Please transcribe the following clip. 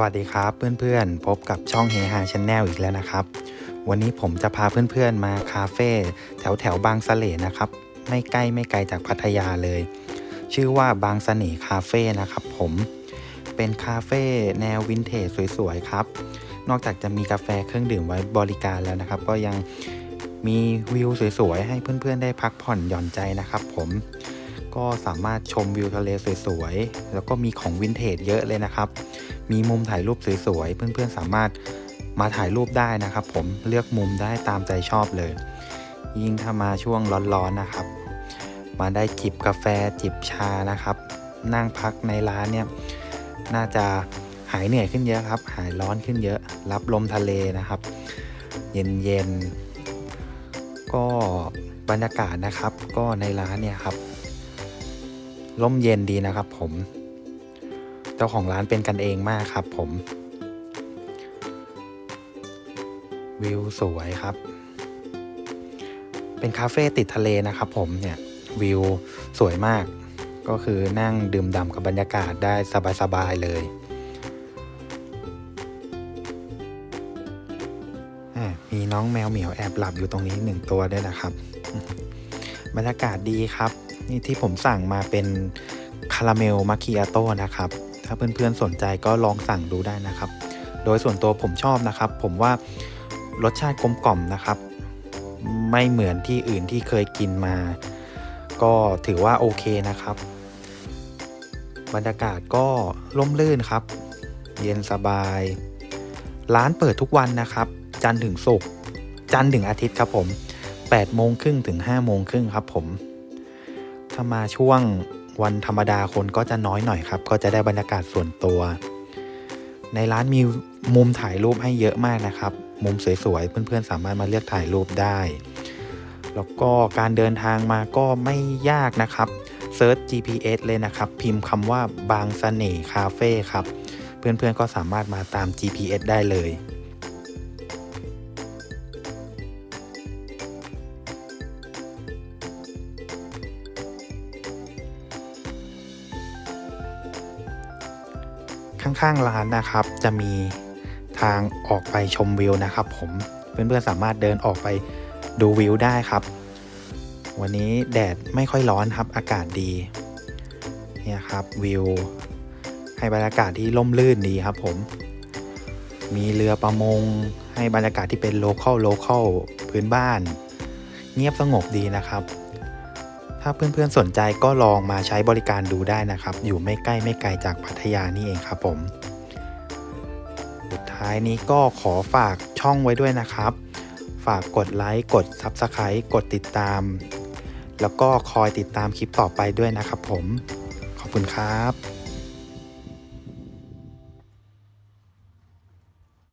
วัสดีครับเพื่อนๆ พบกับช่องเฮฮาชาแนลอีกแล้วนะครับ วันนี้ผมจะพาเพื่อนๆมาคาเฟ่แถวแถวๆบางสะเลนะครับ ไม่ใกล้ไม่ไกลจากพัทยาเลย ชื่อว่าบางเสน่ห์คาเฟ่นะครับผมเป็นคาเฟ่แนววินเทจสวยๆครับ นอกจากจะมีกาแฟเครื่องดื่มไว้บริการแล้วนะครับ ก็ยังมีวิวสวยๆให้เพื่อนๆได้พักผ่อนหย่อนใจนะครับ ผม ก็สามารถชมวิวทะเลสวยๆ แล้วก็มีของวินเทจเยอะเลยนะครับ มีมุมถ่ายรูปสวยๆ เพื่อนๆสามารถมาถ่ายรูปได้นะครับ ผมเลือกมุมได้ตามใจชอบเลย ยิ่งถ้ามาช่วงร้อนๆนะครับ มาได้จิบกาแฟจิบชานะครับ นั่งพักในร้านเนี่ยน่าจะหายเหนื่อยขึ้นเยอะครับ หายร้อนขึ้นเยอะ รับลมทะเลนะครับ เย็นๆก็บรรยากาศนะครับ ก็ในร้านเนี่ยครับ ร่มเย็นดีนะครับผม เจ้าของร้านเป็นกันเองมากครับผม วิวสวยครับ เป็นคาเฟ่ติดทะเลนะครับผมเนี่ยวิวสวยมาก ก็คือนั่งดื่มด่ำกับบรรยากาศได้สบาย ๆ เลยมีน้องแมวเหมียวแอบหลับอยู่ตรงนี้หนึ่งตัวด้วยนะครับ บรรยากาศดีครับ นี่ที่ผมสั่งมาเป็นคาราเมลมาคิอาโต้นะครับ ถ้าเพื่อนๆสนใจก็ลองสั่งดูได้นะครับ โดยส่วนตัวผมชอบนะครับ ผมว่ารสชาติกลมกล่อมนะครับ ไม่เหมือนที่อื่นที่เคยกินมา ก็ถือว่าโอเคนะครับ บรรยากาศก็ร่มรื่นครับ เย็นสบาย ร้านเปิดทุกวันนะครับ จันทร์ถึงศุกร์จันทร์ถึงอาทิตย์ครับผม 8โมงครึ่งถึง5โมงครึ่งครับผม ถ้ามาช่วงวันธรรมดาคนก็จะน้อยหน่อยครับ ก็จะได้บรรยากาศส่วนตัว ในร้านมีมุมถ่ายรูปให้เยอะมากนะครับ มุมสวยๆ เพื่อนๆ สามารถมาเลือกถ่ายรูปได้ แล้วก็การเดินทางมาก็ไม่ยากนะครับเซิร์ช GPS เลยนะครับ พิมพ์คำว่าบางเสน่ห์คาเฟ่ครับ เพื่อนๆก็สามารถมาตาม GPS ได้เลย ข้างๆร้านนะครับ จะมีทางออกไปชมวิวนะครับ ผมเพื่อนๆสามารถเดินออกไปดูวิวได้ครับ วันนี้แดดไม่ค่อยร้อนครับ อากาศดีเนี่ยครับวิวให้บรรยากาศที่ร่มรื่นดีครับ ผม มีเรือประมง ให้บรรยากาศที่เป็นโลคอลโลคอลพื้นบ้าน เงียบสงบดีนะครับ ถ้าเพื่อนๆสนใจก็ลองมาใช้บริการดูได้นะครับ อยู่ไม่ใกล้ไม่ไกลจากพัทยานี่เองครับผม สุดท้ายนี้ก็ขอฝากช่องไว้ด้วยนะครับ ฝากกดไลค์กด Subscribe กดติดตาม แล้วก็คอยติดตามคลิปต่อไปด้วยนะครับผม ขอบคุณครับ